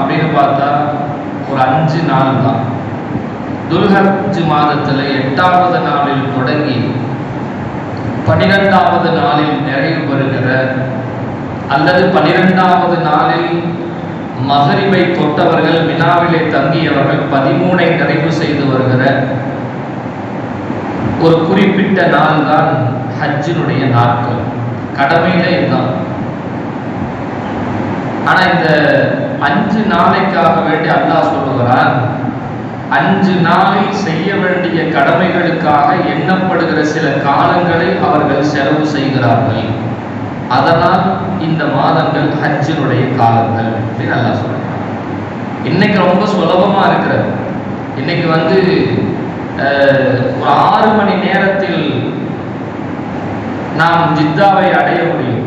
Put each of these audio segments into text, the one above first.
அப்படின்னு பார்த்தா ஒரு அஞ்சு நாள் தான். துல்ஹஜ் மாதத்தில் எட்டாவது நாளில் தொடங்கி பனிரெண்டாவது நாளில் நிறைவு பெறுகிற அல்லது பனிரெண்டாவது நாளில் மகரிபை தொட்டவர்கள் வினாவிலே தங்கியவர்கள் பதிமூனை நிறைவு செய்து வருகிற ஒரு குறிப்பிட்ட நாள் தான் ஹஜ்ஜினுடைய நாட்கள். கடமையில இதுதான். ஆனா இந்த அஞ்சு நாளைக்காக வேண்டி அல்லாஹ் சொல்லுகிறான். அஞ்சு நாளில் செய்ய வேண்டிய கடமைகளுக்காக எண்ணப்படுகிற சில காலங்களை அவர்கள் செலவு செய்கிறார்கள். அதனால் இந்த மாதங்கள் ஹஜ்ஜினுடைய காலங்கள் அப்படின்னு நல்லா சொல்றாங்க இன்னைக்கு ரொம்ப சுலபமா இருக்கிறது. இன்னைக்கு வந்து ஒரு ஆறு மணி நேரத்தில் நாம் ஜித்தாவை அடைய முடியும்.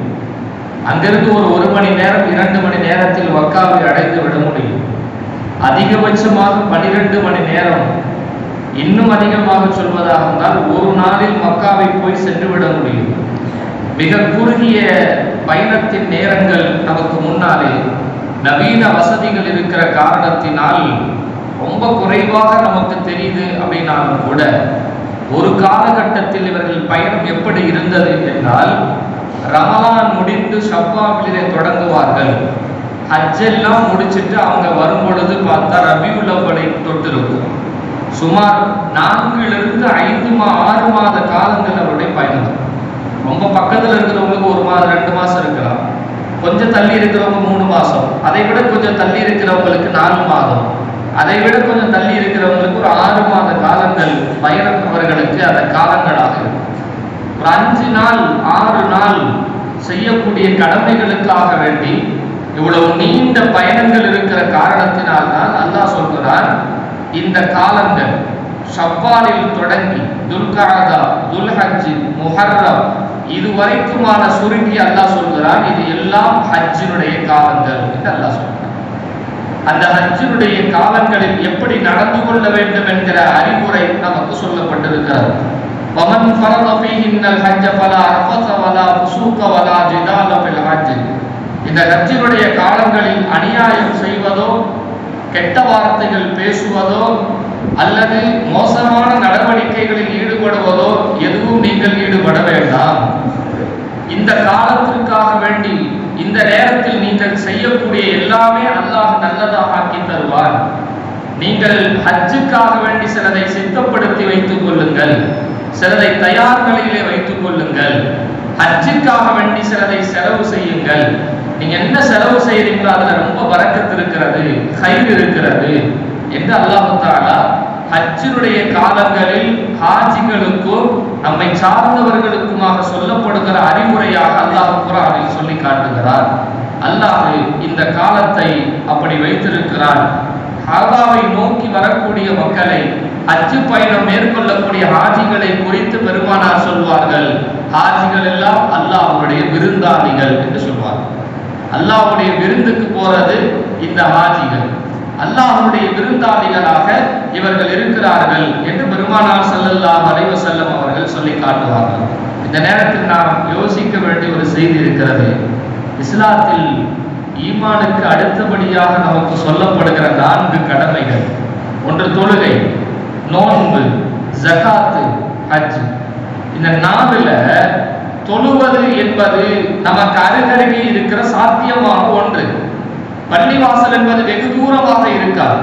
அங்கிருந்து ஒரு ஒரு மணி நேரம் இரண்டு மணி நேரத்தில் வக்காவை அடைந்து விட முடியும். அதிகபட்சமாக பனிரெண்டு மணி நேரம். இன்னும் அதிகமாக சொல்வதாக இருந்தால் ஒரு நாளில் மக்காவை போய் சென்று விட முடியும். மிக குறுகிய பயணத்தின் நேரங்கள் நமக்கு முன்னாலே நவீன வசதிகள் இருக்கிற காரணத்தினால் ரொம்ப குறைவாக நமக்கு தெரியுது அப்படின்னாலும் கூட ஒரு காலகட்டத்தில் இவர்கள் பயணம் எப்படி இருந்தது என்றால் ரமலான் முடிந்து ஷவ்வாவிலே தொடங்குவார்கள். ஹஜ்ஜெல்லாம் முடிச்சிட்டு அவங்க வரும் பொழுது பார்த்தா ரபியுல் அவ்வளை தொட்டிருக்கும். சுமார் நான்கிலிருந்து ஐந்து மா ஆறு மாத காலங்கள் அவருடைய பயணம். ரொம்ப பக்கத்தில் இருக்கிறவங்களுக்கு ஒரு மாதம் ரெண்டு மாதம் இருக்கலாம். கொஞ்சம் தள்ளி இருக்கிறவங்க மூணு மாதம் அதை விட கொஞ்சம் தள்ளி இருக்கிறவங்களுக்கு நாலு மாதம். அதை விட கொஞ்சம் தள்ளி இருக்கிறவங்களுக்கு ஒரு ஆறு மாத காலங்கள் பயணம் அவர்களுக்கு அந்த காலங்களாக இருக்கும் ஒரு அஞ்சு நாள் ஆறு நாள் செய்யக்கூடிய கடமைகளுக்காக வேண்டி இவ்வளவு நீண்ட பயணங்கள் இருக்கிற காரணத்தினால் தான் அல்லாஹ் சொல்கிறார் இந்த காலங்கள் ஷவ்வாலில் தொடங்கி துல்காதா துல்ஹஜ் முஹர்ரம் இது வரைக்குமான சுருக்கி அல்லாஹ் சொல்கிறான் இது எல்லாம் ஹஜ்ஜினுடைய காலங்கள் என்று அல்லாஹ் சொல்கிறான். அந்த ஹஜ்ஜினுடைய காலங்களில் எப்படி நடந்து கொள்ள வேண்டும் என்கிற அறிவுரை நமக்கு சொல்லப்பட்டிருக்கிறது. ومن فرض فيهن الحج فلا رفث ولا فسوق ولا جدال في الحج இந்த ஹஜ்ஜினுடைய காலங்களில் அநியாயம் செய்வதோ கெட்ட வார்த்தைகள் பேசுவதோ அல்லது மோசமான நடவடிக்கைகளில் ஈடுபடுவதோ எதுவும் நீங்கள் ஈடுபட வேண்டாம் இந்த காலத்திற்காக வேண்டி இந்த நேரத்தில் நீங்கள் செய்யக்கூடிய எல்லாமே அல்லாஹ் நல்லதாக ஆக்கி தருவார் நீங்கள் ஹஜ்ஜுக்காக வேண்டி சிலதை சித்தப்படுத்தி வைத்துக் கொள்ளுங்கள் சிலதை தயார் நிலையிலே வைத்துக் கொள்ளுங்கள். ஹஜ்ஜுக்காக வேண்டி சிலதை செலவு செய்யுங்கள். நீங்க என்ன செலவு செய்யறீங்களோ அதுல ரொம்ப வரக்கத்து இருக்கிறது கயிறு இருக்கிறது. என்று அல்லாஹு தாலா ஹஜ்ஜினுடைய காலங்களில் ஹாஜிகளுக்கும் நம்மை சார்ந்தவர்களுக்குமாக சொல்லப்படுகிற அறிவுரையாக அல்லாஹ் குரானில் சொல்லி காட்டுகிறார். அல்லாஹ் இந்த காலத்தை அப்படி வைத்திருக்கிறான். ஹாபாவை நோக்கி வரக்கூடிய மக்களை அச்சு பயணம் மேற்கொள்ளக்கூடிய ஹாஜிகளை குறித்து பெருமானார் சொல்வார்கள். ஹாஜிகள் எல்லாம் அல்லாஹுடைய விருந்தாளிகள் என்று சொல்வார்கள். அல்லாஹ்வுடைய விருந்துக்கு போறது இந்த ஹாஜிகள். அல்லாஹுடைய விருந்தாளிகளாக இவர்கள் இருக்கிறார்கள் என்று பெருமானார் செல்லல்லா அலைஹி செல்லம் அவர்கள் சொல்லி காட்டுவார்கள். இந்த நேரத்தில் நாம் யோசிக்க வேண்டிய ஒரு செய்தி இருக்கிறது. இஸ்லாத்தில் ஈமானுக்கு அடுத்தபடியாக நமக்கு சொல்லப்படுகிற நான்கு கடமைகள். ஒன்று தொழுகை. நோன்பு ஜகாத்து ஹஜ். இந்த நாவில தொழுவது என்பது நமக்கு அருகருகே இருக்கிற சாத்தியமாக ஒன்று. பள்ளிவாசல் என்பது வெகு தூரமாக இருக்காது.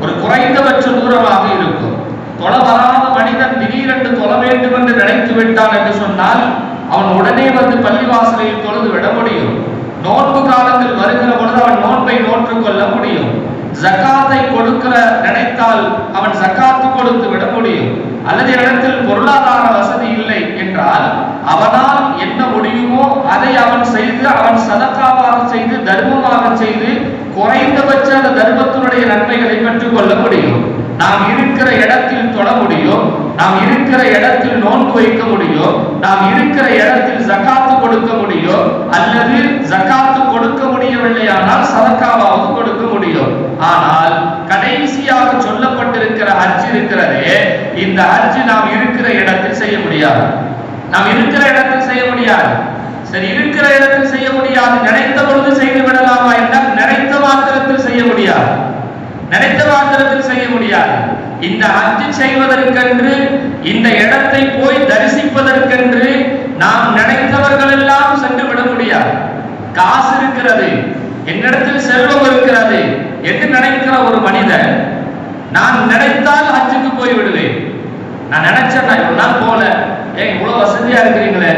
ஒரு குறைந்தபட்ச தூரமாக இருக்கும். தொலை வராத மனிதன் திடீரென்று தொலை வேண்டும் என்று நினைத்து விட்டான் என்று சொன்னால் அவன் உடனே வந்து பள்ளிவாசலில் தொழுது விட முடியும். நோன்பு காலத்தில் வருகிற பொழுது அவன் நோன்பை நோற்றுக் கொள்ள முடியும். ஜக்காத்தை கொடுக்கிற நினைத்தால் அவன் ஜக்காத்து கொடுத்து விட முடியும். அல்லது இடத்தில் பொருளாதார வசதி இல்லை என்றால் அவனால் என்ன முடியுமோ அதை அவன் செய்து அவன் சதக்காவாக செய்து தர்மமாக செய்து குறைந்தபட்ச அந்த தர்மத்தினுடைய நன்மைகளை பெற்றுக் கொள்ள முடியும். நாம் இருக்கிற இடத்தில் தொட முடியும் நாம் இருக்கிற இடத்தில் நோன்பு வைக்க முடியும் நாம் இருக்கிற இடத்தில் ஜக்காத்து கொடுக்க முடியும் அல்லது ஜக்காத்து கொடுக்க முடியவில்லையானால் சதக்காவாவது கொடுக்க முடியும். ஆனால் கடைசியாக சொல்லப்பட்டிருக்கிற ஹஜ் இருக்கிறதே இந்த ஹஜ் நாம் இருக்கிற இடத்தில் செய்ய முடியாது. நாம் இருக்கிற இடத்தில் செய்ய முடியாது. சரி இருக்கிற இடத்தில் செய்ய முடியாது. நினைத்த பொழுது செய்து விடலாமா என்றால் நினைத்த மாத்திரத்தில் செய்ய முடியாது. நினைத்த மாத்திரத்தில் செய்ய முடியாது. இந்த ஹஜ் செய்வதற்கென்று இந்த இடத்தை போய் தரிசிப்பதற்கென்று நாம் நினைத்தவர்கள் எல்லாம் சென்று விட முடியாது. காசு இருக்கிறது என்னிடத்தில் செல்வம் இருக்கிறது என்று நினைக்கிற ஒரு மனிதன் நான் நினைத்தால் ஹஜ்ஜுக்கு போய் விடுவேன். நான் நினைச்சேன் நான் இவ்வளவு நாள் போல ஏன் இவ்வளவு வசதியா இருக்கிறீங்களே.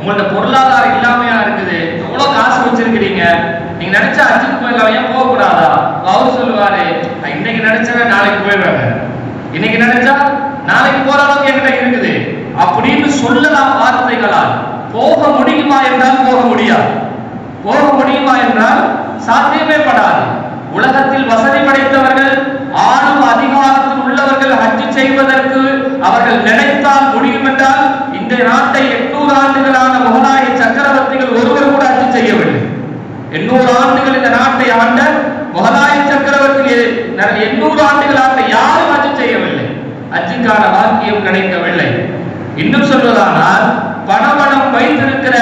உங்கள்ட்ட பொருளாதாரம் இல்லாமையா இருக்குது. எவ்வளவு காசு வச்சிருக்கிறீங்க? நீங்க நினைச்சா ஹஜ்ஜுக்கு போயிடலாம். ஏன் போக கூடாதா அவர் சொல்லுவாரு "நான் இன்னைக்கு நினைச்சவன் நாளைக்கு போயிடுவாங்க இன்னைக்கு நினைச்சா நாளைக்கு போற அளவுக்கு என்கிட்ட இருக்குது. அப்படின்னு சொல்லலாம் வார்த்தைகளால். போக முடியுமா என்றால் போக முடியாது. போக முடியுமா என்றால் சாத்தியமே படாது. உலகத்தில் வசதி படைத்தவர்கள் ஆளும் அதிகாரத்தில் உள்ளவர்கள் ஹஜ் செய்வதற்கு அவர்கள் நினைத்தால் முடியும் என்றால் இந்த நாட்டை எட்நூறு ஆண்டுகளான முகலாய சக்கரவர்த்திகள் ஒருவர் கூட ஹஜ் செய்யவில்லை. எண்ணூறு ஆண்டுகள் இந்த நாட்டை ஆண்ட முகலாய சக்கரவர்த்தி எண்ணூறு ஆண்டுகள் ஆண்ட யாரும் ஹஜ் செய்யவில்லை ஹஜ்ஜுக்கான வாக்கியம் கிடைக்கவில்லை. இன்னும் சொல்வதானால் பணவனம் வைத்திருக்கிற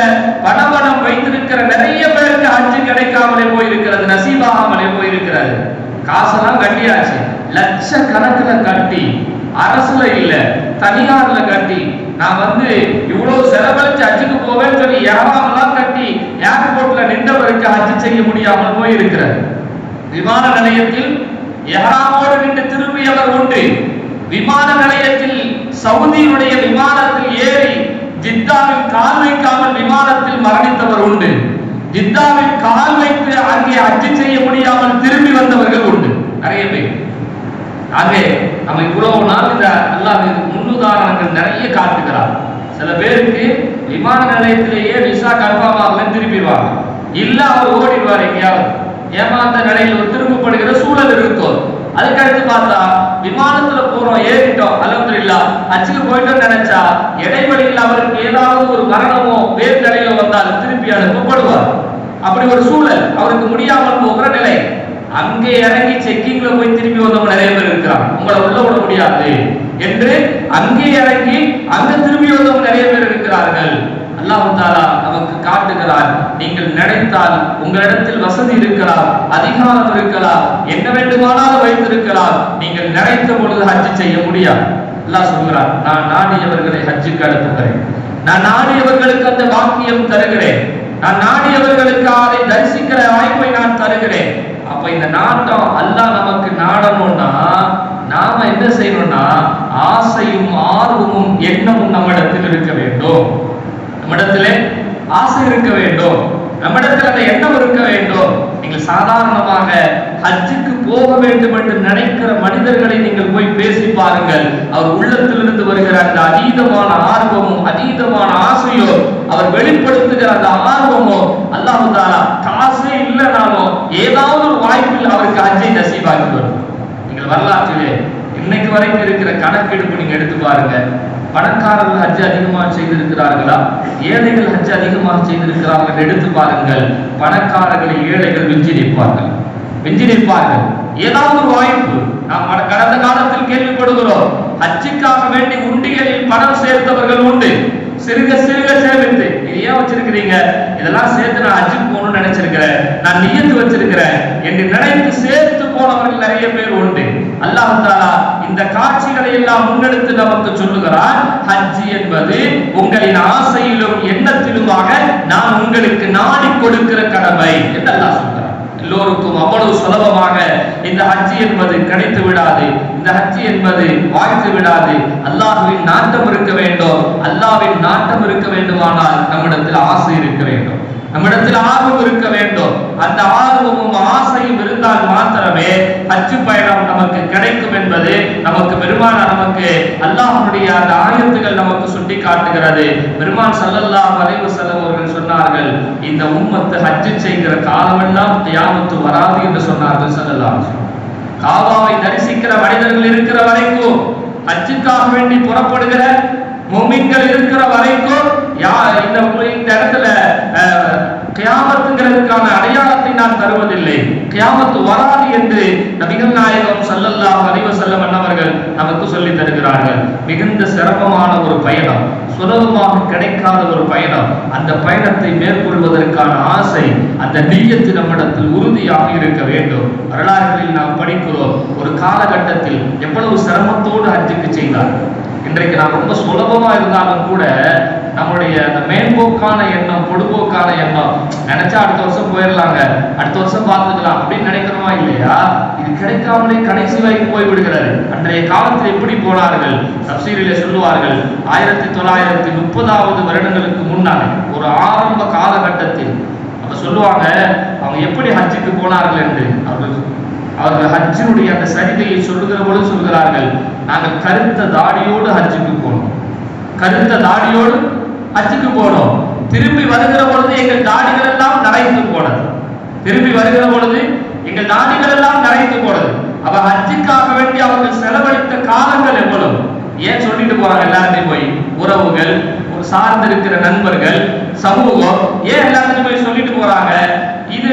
பணவனம் வைத்திருக்கிற நிறைய பேருக்கு அஞ்சு கிடைக்காமலே போயிருக்கிறது நசீபாகாமலே போயிருக்கிறது. காசெல்லாம் கட்டியாச்சு. லட்ச கணக்குல கட்டி அரசுல இல்ல தனியார்ல கட்டி. நான் வந்து இவ்வளவு செலவழிச்சு அச்சுக்கு போவேன்னு சொல்லி யாரெல்லாம் கட்டி ஏர்போர்ட்ல நின்றவருக்கு அச்சு செய்ய முடியாமல் போயிருக்கிறார் விமான நிலையத்தில் எஹராமோடு நின்று திரும்பியவர் உண்டு. விமான நிலையத்தில் சவுதியினுடைய விமானத்தில் ஏறி ஜித்தாவில் கால் வைக்காமல் விமானத்தில் மரணித்தவர் உண்டு. ஜித்தாவில் கால் வைத்து அங்கே அச்சு செய்ய முடியாமல் திரும்பி வந்தவர்கள் உண்டு. நிறைய பேர். ஆகவே நம்ம இவ்வளவு நாள் இந்த அல்லாஹ் முன்னுதாரணங்கள் நிறைய காட்டுகிறார். சில பேருக்கு விமான நிலையத்திலேயே விசா கன்ஃபார்ம் ஆகல திரும்பிடுவாங்க இல்ல அவர் ஓடிடுவார் எங்கேயாவது. ஏமாந்த நிலையில் ஒரு திரும்பப்படுகிற சூழல் இருக்கும் அதுக்கடுத்து பார்த்தா விமானத்துல போறோம் ஏறிட்டோம். அலமதுல்லா அச்சுக்கு போயிட்டோம் நினைச்சா இடைவெளியில் அவருக்கு ஏதாவது ஒரு மரணமோ வேறு நிலையில வந்தால் திருப்பி அனுப்பப்படுவார் அப்படி ஒரு சூழல். அவருக்கு முடியாமல் போகிற நிலை. அங்கே இறங்கி செக்கிங்ல போய் திரும்பி வந்தவங்க நிறைய பேர் இருக்கிறாங்க. உங்களை உள்ள விட முடியாது. என்று அங்கே இறங்கி அங்க திரும்பி வந்தவங்க நிறைய பேர் இருக்கிறார்கள். அல்லாஹு தாலா நமக்கு காட்டுகிறார். நீங்கள் நினைத்தால் உங்களிடத்தில் வசதி இருக்கலாம் அதிகாரம் இருக்கலாம் என்ன வேண்டுமானாலும் வைத்திருக்கலாம். நீங்கள் நினைத்த பொழுது ஹஜ்ஜு செய்ய முடியாது. அல்லாஹ் சொல்கிறார் நான் நாடியவர்களை ஹஜ்ஜுக்கு அனுப்புகிறேன். நான் நாடியவர்களுக்கு அந்த வாக்கியம் தருகிறேன். நான் நாடியவர்களுக்கு அதை தரிசிக்கிற வாய்ப்பை நான் தருகிறேன். அப்ப இந்த நாட்டம் அல்லாஹ் நமக்கு நாடணும்னா நாம என்ன செய்யணும்னா ஆசையும் ஆர்வமும் எண்ணமும் நம்மிடத்திலே ஆசை இருக்க வேண்டும். நம்மிடத்தில் அந்த எண்ணம் இருக்க வேண்டும். நீங்கள் சாதாரணமாக ஹஜ்ஜுக்கு போக வேண்டும் என்று நினைக்கிற மனிதர்களை நீங்கள் போய் பேசி பாருங்கள். அவர் உள்ளத்திலிருந்து வருகிற அந்த அதீதமான ஆர்வமும் அதீதமான ஆசையோ அவர் வெளிப்படுத்துகிற அந்த ஆர்வமோ அல்லாஹு தாலா காசே இல்லைனாலும் ஏதாவது ஒரு வாய்ப்பில் அவருக்கு ஹஜ்ஜை நசீபாக்கி வரும் நீங்கள் வரலாற்றிலே இன்னைக்கு வரைக்கும் இருக்கிற கணக்கெடுப்பு நீங்க எடுத்து பாருங்க. பணக்காரர்கள் ஹஜ் அதிகமாக செய்திருக்கிறார்களா? ஏழைகள் ஹஜ் அதிகமாக செய்திருக்கிறார்கள் எடுத்து பாருங்கள். பணக்காரர்களை ஏழைகள் விஞ்சி நிற்பார்கள். விஞ்சி நிற்பார்கள். ஏதாவது ஒரு வாய்ப்பு. நாம் கடந்த காலத்தில் கேள்விப்படுகிறோம். ஹஜ்ஜுக்காக வேண்டி உண்டிகளில் பணம் சேர்த்தவர்கள் உண்டு. சிறுக சிறுக சேமித்து. இது ஏன் வச்சிருக்கிறீங்க? இதெல்லாம் சேர்த்து நான் ஹஜ்ஜுக்கு போகணும்னு நினைச்சிருக்கிறேன். நான் நியத்து வச்சிருக்கிறேன். என்று நினைத்து சேர்த்து போனவர்கள் நிறைய பேர் உண்டு. அல்லாஹ் தாலா இந்த காட்சிகளை எல்லாம் முன்னெடுத்து நமக்கு சொல்லுகிறார் ஹஜ் என்பது உங்களின் ஆசையிலும் எண்ணத்திலுமாக நான் உங்களுக்கு நாடி கொடுக்கிற கடமை என்று அல்லாஹ் சொல்கிறார் எல்லோருக்கும் அவ்வளவு சுலபமாக இந்த ஹஜ் என்பது கிடைத்து விடாது. இந்த ஹஜ் என்பது வாய்த்து விடாது. அல்லாஹ்வின் நாட்டம் இருக்க வேண்டும். அல்லாவின் நாட்டம் இருக்க வேண்டுமானால் நம்மிடத்தில் ஆசை இருக்க வேண்டும். நம்மிடத்தில் ஆர்வம் இருக்க வேண்டும். அந்த ஆர்வமும் ஆசையும் இருந்தால் மாத்திரமே ஹஜ் பயணம் நமக்கு கிடைக்கும் என்பது நமக்கு பெருமான நமக்கு அல்லாஹனுடைய அந்த ஆயத்துகள் நமக்கு சுட்டி காட்டுகிறது பெருமான் சல்லல்லா வரைவு வஸல்லம் அவர்கள் சொன்னார்கள் இந்த உம்மத்து ஹஜ் செய்கிற காலமெல்லாம் தியாமத்து வராது என்று சொன்னார்கள் சொல்லலாம் காவாவை காபாவை தரிசிக்கிற மனிதர்கள் இருக்கிற வரைக்கும் ஹஜ்ஜுக்காக வேண்டி புறப்படுகிற முமின்கள் இருக்கிற வரைக்கும் யார் இந்த இந்த இடத்துல அஹ், கியாமத்துங்கிறதுக்கான அடையாளத்தை நான் தருவதில்லை. கியாமத்து வராது என்று நபிகள் நாயகம் ஸல்லல்லாஹு அலைஹி செல்லம் அன்னவர்கள் நமக்கு சொல்லி தருகிறார்கள். மிகுந்த சிரமமான ஒரு பயணம் சுலபமாக கிடைக்காத ஒரு பயணம். அந்த பயணத்தை மேற்கொள்வதற்கான ஆசை அந்த நீயத்து நம்மிடத்தில் உறுதியாக இருக்க வேண்டும். வரலாறுகளில் நாம் படிக்கிறோம் ஒரு காலகட்டத்தில் எவ்வளவு சிரமத்தோடு அஞ்சுக்கு செய்தார்கள். இன்றைக்கு நான் ரொம்ப சுலபமா இருந்தாலும் கூட நம்மளுடைய அந்த மேம்போக்கான எண்ணம் பொடுபோக்கான எண்ணம் நினைச்சா அடுத்த வருஷம் போயிடலாங்க அடுத்த வருஷம் பார்த்துக்கலாம் அப்படின்னு நினைக்கிறோமா இல்லையா? இது கிடைக்காமலே கடைசி வரைக்கும் போய் விடுகிறாரு. அன்றைய காலத்தில் எப்படி போனார்கள்? தப்சீரிலே சொல்லுவார்கள் ஆயிரத்தி தொள்ளாயிரத்தி முப்பதாவது வருடங்களுக்கு முன்னாலே ஒரு ஆரம்ப காலகட்டத்தில். அப்ப சொல்லுவாங்க அவங்க எப்படி ஹஜ்ஜுக்கு போனார்கள் என்று? அவர்கள் அவர்கள் ஹஜ்ஜினுடைய அந்த சரிதையை சொல்லுகிற பொழுது சொல்கிறார்கள் நாங்கள் கருத்த தாடியோடு ஹஜ்ஜுக்கு போனோம். கருத்த தாடியோடு ஹஜ்ஜுக்கு போனோம். திரும்பி வருகிற பொழுது எங்கள் தாடிகள் எல்லாம் நரைத்து போனது. திரும்பி வருகிற பொழுது எங்கள் தாடிகள் எல்லாம் நரைத்து போனது. அப்ப ஹஜ்ஜுக்காக வேண்டி அவர்கள் செலவழித்த காலங்கள் எவ்வளவு? ஏன் சொல்லிட்டு போறாங்க எல்லாருமே போய்? உறவுகள் ஒரு நண்பர்கள் சமூகம் ஏன் எல்லாத்துக்கும் போய் சொல்லிட்டு போறாங்க? இது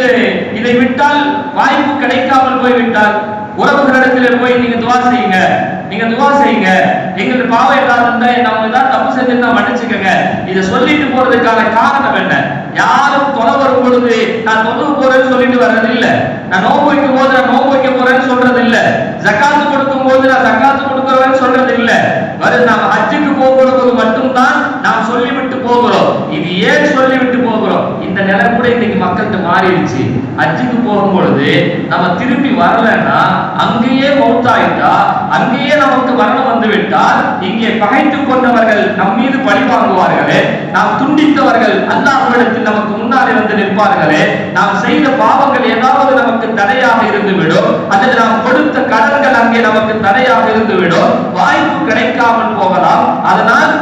இதை விட்டால் வாய்ப்பு கிடைக்காமல் போய் விட்டால் உறவுகளிடத்தில் போய் நீங்க துவா செய்யுங்க. நீங்க துவா செய்யுங்க. எங்களுக்கு பாவம் ஏதாவது இருந்தா நம்ம ஏதாவது தப்பு செஞ்சிருந்தா மன்னிச்சுக்கங்க. இதை சொல்லிட்டு போறதுக்கான காரணம் என்ன? யாரும் தொலை வரும் பொழுது நான் தொழுவு போறேன்னு சொல்லிட்டு வர்றது இல்ல நான் நோம்பு வைக்கும் போது நான் நோம்பு வைக்க போறேன்னு சொல்றது இல்ல ஜக்காத்து கொடுக்கும் போது நான் ஜக்காத்து கொடுக்குறேன்னு சொல்றது இல்ல வரும் நாம் ஹஜ்ஜுக்கு போகும்போது மட்டும்தான் நாம் சொல்லிவிட்டு போகிறோம். இது ஏன் சொல்லிவிட்டு போகிறோம்? இந்த நிலை கூட இன்னைக்கு மக்கள்கிட்ட மாறிடுச்சு. அஜிக்கு போகும் பொழுது நம்ம திரும்பி வரலன்னா அங்கேயே மௌத்தாயிட்டா அங்கேயே நமக்கு மரணம் வந்து விட்டால் இங்கே பகைத்து கொண்டவர்கள் நம் மீது பழி வாங்குவார்களே நாம் துண்டித்தவர்கள் அல்லாஹ்விடத்தில் நமக்கு முன்னாலே வந்து நிற்பார்களே நாம் செய்த பாவங்கள் ஏதாவது நமக்கு தடையாக இருந்து விடும் அல்லது நாம் கொடுத்த கடன்கள் அங்கே நமக்கு தடையாக இருந்து விடும் வாய்ப்பு கிடைக்காமல் போகலாம். அதனால்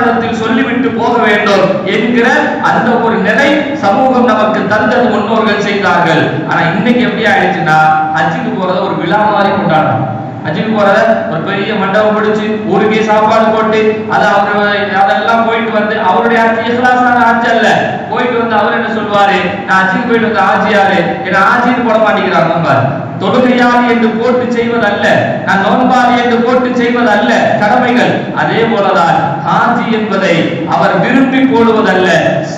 நாம் சொல்லிவிட்டு போக வேண்டும் என்கிற அந்த ஒரு நிலை சமூகம் நமக்கு தந்தது முன்னோர்கள் செய்தார்கள். ஆனா இன்னைக்கு எப்படி ஆயிடுச்சுன்னா ஹஜ்ஜுக்கு போறத ஒரு விழா மாதிரி கொண்டாடுறோம் ஹஜ்ஜுக்கு போறத ஒரு பெரிய மண்டபம் பிடிச்சு ஊருக்கே சாப்பாடு போட்டு அது அவர் அதெல்லாம் போயிட்டு வந்து அவருடைய ஆட்சி இஹ்லாஸான ஆட்சி அல்ல. போயிட்டு வந்து அவர் என்ன சொல்வாரு? நான் ஹஜ்ஜுக்கு போயிட்டு வந்து ஆட்சியாரு என்ன ஆட்சின்னு போட மாட்டேங்கிறாங்க நம்பார் தொழுகையாளி என்று போட்டு செய்வதல்ல. நான் நோன்பாளி என்று போட்டு செய்வதல்ல. கடமைகள் அதே போலதான் ஹாஜி என்பதை அவர் விரும்பி போடுவதல்ல.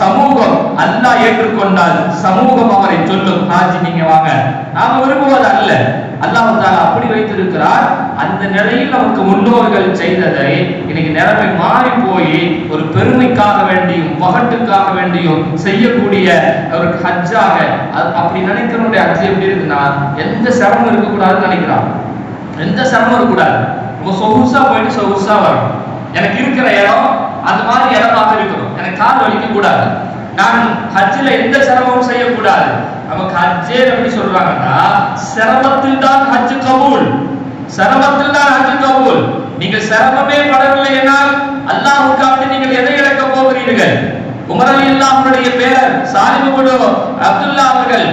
சமூகம் அல்லாஹ் ஏற்றுக்கொண்டால் சமூகம் அவரை சொல்லும். ஹாஜி நீங்க வாங்க. நாம விரும்புவது அல்ல அல்லாஹ் அப்படி வைத்திருக்கிறார் அந்த நிலையில் நமக்கு முன்னோர்கள் செய்ததை இன்னைக்கு நிலைமை மாறி போய் ஒரு பெருமைக்காக வேண்டியும் பகட்டுக்காக வேண்டியும் செய்யக்கூடிய ஒரு ஹஜ்ஜாக அப்படி நினைக்கிறவனுடைய ஹஜ் எப்படி இருக்குன்னா எந்த சிரமம் இருக்கக்கூடாதுன்னு நினைக்கிறான். எந்த சிரமம் இருக்கக்கூடாது. ரொம்ப சொகுசா போயிட்டு சொகுசா வரும் எனக்கு இருக்கிற இடம் அந்த மாதிரி இடமாக இருக்கணும். எனக்கு கால் வலிக்க கூடாது நான் ஹஜ்ஜில் எந்த சிரமமும் செய்யக்கூடாது. நமக்கு ஹஜ்ஜே எப்படி சொல்றாங்கன்னா சிரமத்தில் தான் ஹஜ் கபூல். சிரமத்தில் தான் ஹஜ் கபூல். நீங்கள் சிரமமே படவில்லை என்றால் அல்லாஹுக்காக நீங்கள் எதை இழக்க போகிறீர்கள்? உமர் அலி அல்லாஹ்வுடைய பேரர் சாலிம் இப்னு அப்துல்லா அவர்கள்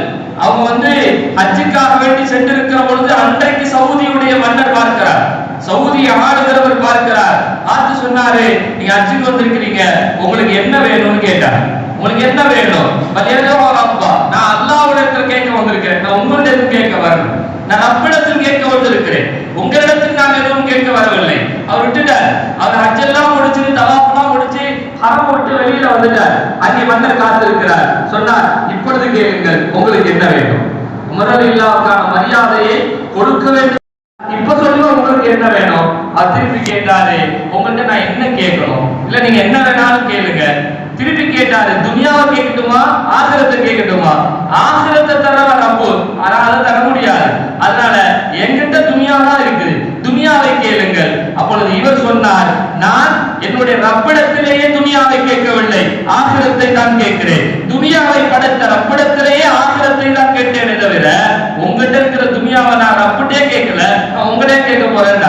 அவங்க வந்து ஹஜ்ஜுக்காக வேண்டி சென்றிருக்கிற பொழுது அன்றைக்கு சவுதியுடைய மன்னர் பார்க்கிறார். சவுதியை ஆளுகிறவர் பார்க்கிறார். பார்த்து சொன்னாரு நீங்க ஹஜ்ஜுக்கு வந்திருக்கிறீங்க. உங்களுக்கு என்ன வேணும்னு கேட்டார். உங்களுக்கு என்ன வேணும்? மரியாதையோ அப்பா நான் அல்லாஹ்விடத்தில் கேட்க வந்திருக்கிறேன். நான் உங்களிடத்தில் கேட்க வரல. நான் ரப்பிடத்தில் கேட்க வந்திருக்கிறேன். உங்களிடத்தில் நான் எதுவும் கேட்க வரவில்லை. அவர் விட்டுட்டார். அவர் அச்செல்லாம் முடிச்சு தலாப்பெல்லாம் முடிச்சு ஹரம் விட்டு வெளியில வந்துட்டார். அங்கே மன்னர் காத்திருக்கிறார். சொன்னார் இப்பொழுது கேளுங்கள் உங்களுக்கு என்ன வேண்டும்? உமரல் இல்லாவுக்கான மரியாதையை கொடுக்க வேண்டும். இப்ப சொல்லுங்க உங்களுக்கு என்ன வேணும்? அது திருப்பி கேட்டாரு உங்கள்கிட்ட நான் என்ன கேட்கணும்? இல்ல நீங்க என்ன வேணாலும் கேளுங்க. திருப்பி கேட்டாரு துனியாவை கேட்கட்டுமா? ஆசிரத்தை கேட்கட்டுமா? ஆசிரத்தை தரவா ரப்பு. அதனால தர முடியாது. அதனால என்கிட்ட துனியா தான் இருக்குது துனியாவை கேளுங்கள். அப்பொழுது இவர் சொன்னார் நான் என்னுடைய ரப்பிடத்திலேயே துனியாவை கேட்கவில்லை. ஆசிரத்தை தான் கேட்கிறேன். துனியாவை படைத்த ரப்பிடத்திலேயே ஆசிரத்தை தான் கேட்டேன் தவிர உங்ககிட்ட இருக்கிற துனியாவை நான் ரப்பிட்டே கேட்கல நான் உங்களே கேட்க போறேன்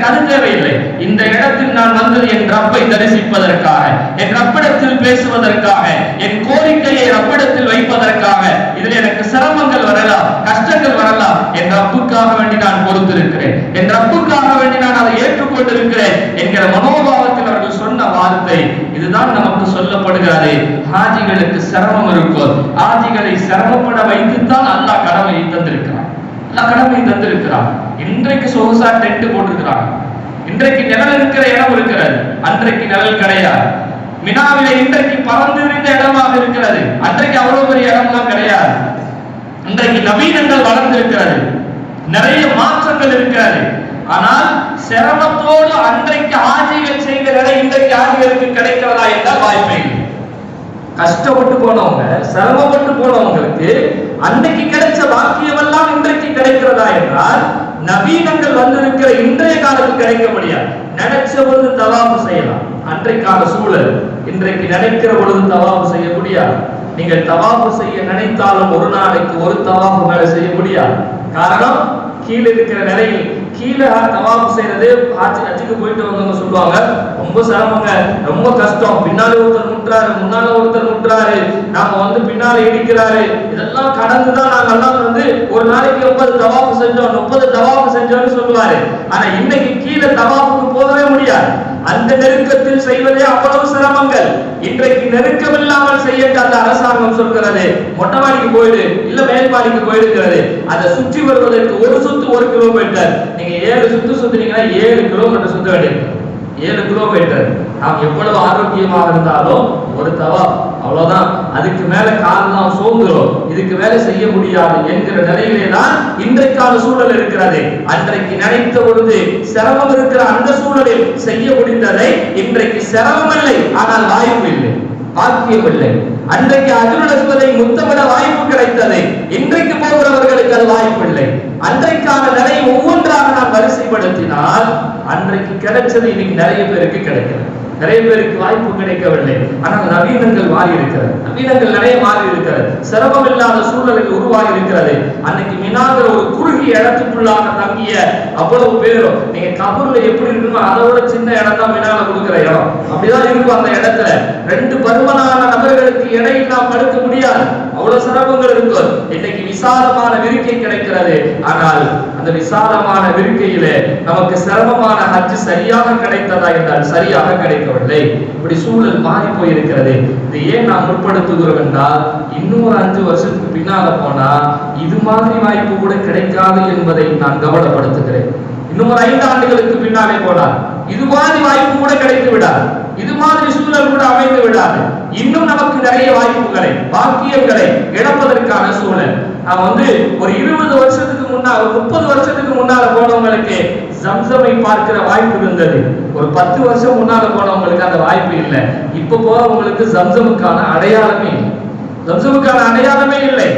எனக்கு அது தேவையில்லை. இந்த இடத்தில் நான் வந்தது என் ரப்பை தரிசிப்பதற்காக என் ரப்பிடத்தில் பேசுவதற்காக என் கோரிக்கையை ரப்பிடத்தில் வைப்பதற்காக இதில் எனக்கு சிரமங்கள் வரலாம் கஷ்டங்கள் வரலாம். என் ரப்புக்காக வேண்டி நான் பொறுத்திருக்கிறேன். என் ரப்புக்காக வேண்டி நான் அதை ஏற்றுக்கொண்டிருக்கிறேன் என்கிற மனோபாவத்தில் அவர்கள் சொன்ன வார்த்தை இதுதான் நமக்கு சொல்ல சொல்லப்படுகிறது சிரமம் இருக்கும். ஆதிகளை சிரமப்பட வைத்துத்தான் அல்லாஹ் கடமையை தந்திருக்கிறான். அல்லாஹ் கடமையை தந்திருக்கிறான். இன்றைக்கு சொகுசா டென்ட் போட்டிருக்கிறாங்க. இன்றைக்கு நிழல் இருக்கிற இடம் இருக்கிறது. அன்றைக்கு நிழல் கிடையாது. மினாவில இன்றைக்கு பறந்து விரிந்த இடமாக இருக்கிறது. அன்றைக்கு அவ்வளவு பெரிய இடம்லாம் கிடையாது. இன்றைக்கு நவீனங்கள் வளர்ந்து இருக்கிறது நிறைய மாற்றங்கள் இருக்கிறது. ஆனால் சிரமத்தோடு அன்றைக்கு ஆஜிகள் செய்த நிலை இன்றைக்கு ஆஜிகளுக்கு கிடைக்கிறதா என்றால் வாய்ப்பே இல்லை. கஷ்டப்பட்டு போனவங்க சிரமப்பட்டு போனவங்களுக்கு அன்னைக்கு கிடைச்ச பாக்கியமெல்லாம் இன்றைக்கு கிடைக்கிறதா என்றால் நவீனங்கள் வந்திருக்கிற இன்றைய காலத்துக்கு கிடைக்க முடியாது. நினைச்ச பொழுது தவாபு செய்யலாம். அன்றைக்கான சூழல் இன்றைக்கு நினைக்கிற பொழுது தவாபு செய்ய முடியாது. நீங்கள் தவாபு செய்ய நினைத்தாலும் ஒரு நாளைக்கு ஒரு தவாபு மேல செய்ய முடியாது. காரணம் கீழே இருக்கிற நிலையில் கீழே தவாபு செய்யறது ஆச்சு அச்சுக்கு போயிட்டு வந்தவங்க சொல்லுவாங்க ரொம்ப சிரமங்க. ரொம்ப கஷ்டம். பின்னாலே ஒருத்தர் முட்டுறாரு முன்னால ஒருத்தர் முட்டுறாரு நாம வந்து பின்னால இடிக்கிறாரு. இதெல்லாம் கடந்துதான் நாங்க எல்லாம் வந்து ஒரு நாளைக்கு எண்பது தவாப்பு செஞ்சோம் முப்பது தவாப்பு செஞ்சோம்னு சொல்லுவாரு. ஆனா இன்னைக்கு கீழே தவாப்புக்கு போகவே முடியாது. அந்த நெருக்கத்தில் செய்வதே அவ்வளவு சிரமங்கள். இன்றைக்கு நெருக்கம் இல்லாமல் செய்ய அந்த அரசாங்கம் சொல்கிறது மொட்டைமாடிக்கு போயிடு இல்ல மேல்பாடிக்கு போயிடுங்கிறது. அதை சுற்றி வருவதற்கு ஒரு சுத்து ஒரு கிலோமீட்டர் நீங்க ஏழு சுத்து சுத்துனீங்கன்னா ஏழு கிலோமீட்டர் சுத்த வேண்டியது ஏழு கிலோமீட்டர் நாம் எவ்வளவு ஆரோக்கியமாக இருந்தாலும் ஒரு தவா அவ்வளவுதான். அதுக்கு மேல காலெல்லாம் சோங்குறோம் இதுக்கு மேல செய்ய முடியாது என்கிற நிலையிலே தான் இன்றைக்கான சூழல் இருக்கிறது. அன்றைக்கு நினைத்த பொழுது சிரமம் இருக்கிற அந்த சூழலில் செய்ய முடிந்ததை இன்றைக்கு சிரமம் இல்லை ஆனால் வாய்ப்பு இல்லை. பாக்கியமில்லை அன்றைக்கு அஜுனசுவதை முத்தமிட வாய்ப்பு கிடைத்தது. இன்றைக்கு போகிறவர்களுக்கு அது வாய்ப்பு இல்லை அன்றைக்கான நிலையை ஒவ்வொன்றாக நாம் வரிசைப்படுத்தினால் அன்றைக்கு கிடைச்சது இன்னைக்கு நிறைய பேருக்கு கிடைக்கிறது நிறைய பேருக்கு வாய்ப்பு கிடைக்கவில்லை. ஆனால் நவீனங்கள் மாறி இருக்கிறது நவீனங்கள் நிறைய மாறி இருக்கிறது சிரமம் இல்லாத சூழலில் உருவாகி இருக்கிறது அன்னைக்கு மினாங்கிற ஒரு குறுகிய இடத்துக்குள்ளாக தங்கிய அவ்வளவு பேரும் நீங்க கபூர்ல எப்படி இருக்குமோ அதை விட சின்ன இடம் தான் மினால கொடுக்குற இடம். அப்படிதான் இருக்கும் அந்த இடத்துல. ரெண்டு பருமனான நபர்களுக்கு இடையில் நாம் படுக்க முடியாது. அவ்வளவு சிரமங்கள் இருக்கும். இன்னைக்கு விசாலமான விருக்கை கிடைக்கிறது. ஆனால் அந்த விசாலமான விருக்கையிலே நமக்கு சிரமமான ஹஜ் சரியாக கிடைத்ததா என்றால் சரியாக கிடைக்கவில்லை. இப்படி சூழல் மாறி போயிருக்கிறது இது ஏன் நாம் முற்படுத்துகிறோம் என்றால் இன்னும் ஒரு அஞ்சு வருஷத்துக்கு பின்னால போனா இது மாதிரி வாய்ப்பு கூட கிடைக்காது என்பதை நான் கவனப்படுத்துகிறேன். இன்னும் ஒரு ஐந்து ஆண்டுகளுக்கு பின்னாலே போனால் இது மாதிரி வாய்ப்பு கூட கிடைத்து விடாது. இது மாதிரி சூழல் கூட அமைந்து விடாது. இன்னும் நமக்கு நிறைய வாய்ப்புகளை பாக்கியங்களை இழப்பதற்கான சூழல். நான் வந்து ஒரு இருபது வருஷத்துக்கு முன்னால் ஒரு முப்பது வருஷத்துக்கு முன்னால போனவங்களுக்கு ஜம்சமை பார்க்கிற வாய்ப்பு இருந்தது. ஒரு பத்து வருஷம் முன்னால போனவங்களுக்கு அந்த வாய்ப்பு இல்லை. இப்ப போறவங்களுக்கு ஜம்சமுக்கான அடையாளமே இல்லை. ஜம்சமுக்கான அடையாளமே இல்லை.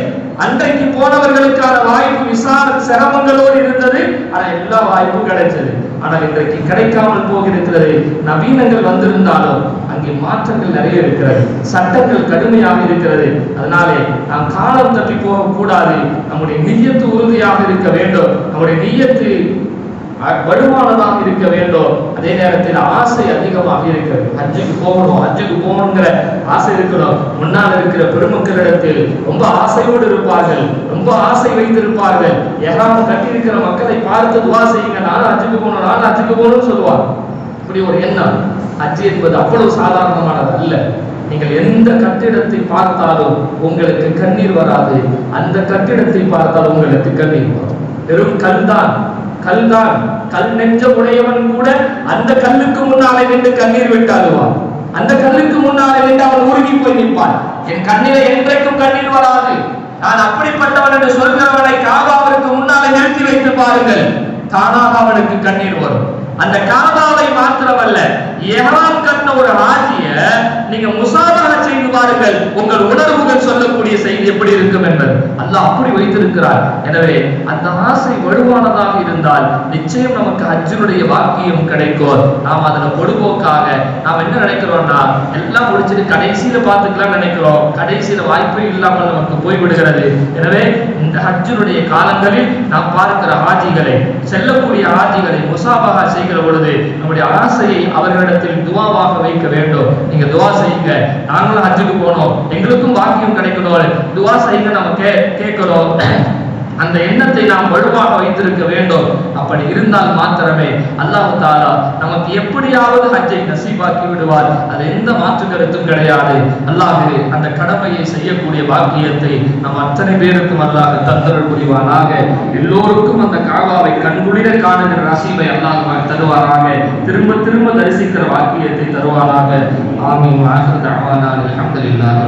அன்றைக்கு போனவர்களுக்கான வாய்ப்பு விசார சிரமங்களோடு இருந்தது. ஆனா எல்லா வாய்ப்பும் கிடைச்சது. ஆனால் இன்றைக்கு கிடைக்காமல் போகிறது நவீனங்கள் வந்திருந்தாலும் அங்கே மாற்றங்கள் நிறைய இருக்கிறது. சட்டங்கள் கடுமையாக இருக்கிறது. அதனாலே நாம் காலம் தப்பி போக கூடாது நம்முடைய நீயத்து உறுதியாக இருக்க வேண்டும். நம்முடைய நீயத்து வலுவானதாக இருக்க வேண்டும். அதே நேரத்தில் ஆசை அதிகமாக இருக்கிறது. அஞ்சுக்கு போகணும் அஞ்சுக்கு போகணுங்கிற ஆசை இருக்கணும் முன்னால் இருக்கிற பெருமக்களிடத்தில் ரொம்ப ஆசையோடு இருப்பார்கள். ரொம்ப ஆசை வைத்திருப்பார்கள். எஹராம் கட்டியிருக்கிற மக்களை பார்த்து துவா செய்யுங்க. நானும் அஞ்சுக்கு போகணும் நானும் அஞ்சுக்கு போகணும்னு சொல்லுவார் இப்படி ஒரு எண்ணம். ஹஜ் என்பது அவ்வளவு சாதாரணமானது அல்ல. நீங்கள் எந்த கட்டிடத்தை பார்த்தாலும் உங்களுக்கு கண்ணீர் வராது. அந்த கட்டிடத்தை பார்த்தால் உங்களுக்கு கண்ணீர் வரும். வெறும் கல் தான் கல் தான் கல் நெஞ்ச உடையவன் கூட அந்த கல்லுக்கு முன்னாலே நின்று கண்ணீர் விட்டு அந்த கல்லுக்கு முன்னாலே நின்று அவன் உருகி போய் நிற்பான். என் கண்ணில என்றைக்கும் கண்ணீர் வராது. நான் அப்படிப்பட்டவன் என்று சொல்கிறவனை காபாவிற்கு முன்னாலே நிறுத்தி வைத்து பாருங்கள். தானாக அவனுக்கு கண்ணீர் வரும். அந்த காபாவை மாத்திரமல்ல எஹராம் கட்ட ஒரு ஆஜிய நீங்க முசாபா பாருங்கள் உங்கள் உணர்வுகள் சொல்லக்கூடிய செய்தி எப்படி இருக்கும் என்பது. அல்லாஹ் அப்படி வைத்திருக்கிறார். எனவே அந்த ஆசை வலுவானதாக இருந்தால் நிச்சயம் நமக்கு ஹஜ்ஜினுடைய வாக்கியம் கிடைக்கும். நாம் அதுல பொடுபோக்காக நாம் என்ன நினைக்கிறோம்னா எல்லாம் முடிச்சுட்டு கடைசியில பார்த்துக்கலாம் நினைக்கிறோம். கடைசியில வாய்ப்பே இல்லாமல் நமக்கு போய்விடுகிறது. எனவே இந்த ஹஜ்ஜினுடைய காலங்களில் நாம் பார்க்கிற ஆஜிகளை செல்லக்கூடிய ஆஜிகளை முசாபகா செய்கிற பொழுது நம்முடைய ஆசையை அவர்களிடத்தில் துவாவாக வைக்க வேண்டும். நீங்க துவா செய்யுங்க. நாங்களும் ஹஜ்ஜுக்கு போனோம். எங்களுக்கும் வாக்கியம் கிடைக்கணும். துவா செய்யுங்க நம்ம கே கேட்கிறோம். அந்த எண்ணத்தை நாம் வலுவாக வைத்திருக்க வேண்டும். அப்படி இருந்தால் மாத்திரமே அல்லாஹ் தாலா நமக்கு எப்படியாவது ஹஜ்ஜை நசீபாக்கி விடுவார். அது எந்த மாற்று கருத்தும் கிடையாது. அல்லாஹே அந்த கடமையை செய்யக்கூடிய பாக்கியத்தை நம் அத்தனை பேருக்கும் அல்லாஹ் தந்தரல் புரிவானாக. எல்லோருக்கும் அந்த காவாவை கண்குளிர காணுகிற நசீபை அல்லாஹ் தருவாராக திரும்ப திரும்ப தரிசிக்கிற வாக்கியத்தை தருவாராக ஆமீன். ஆகிற தஅவானா அல்ஹம்துலில்லாஹி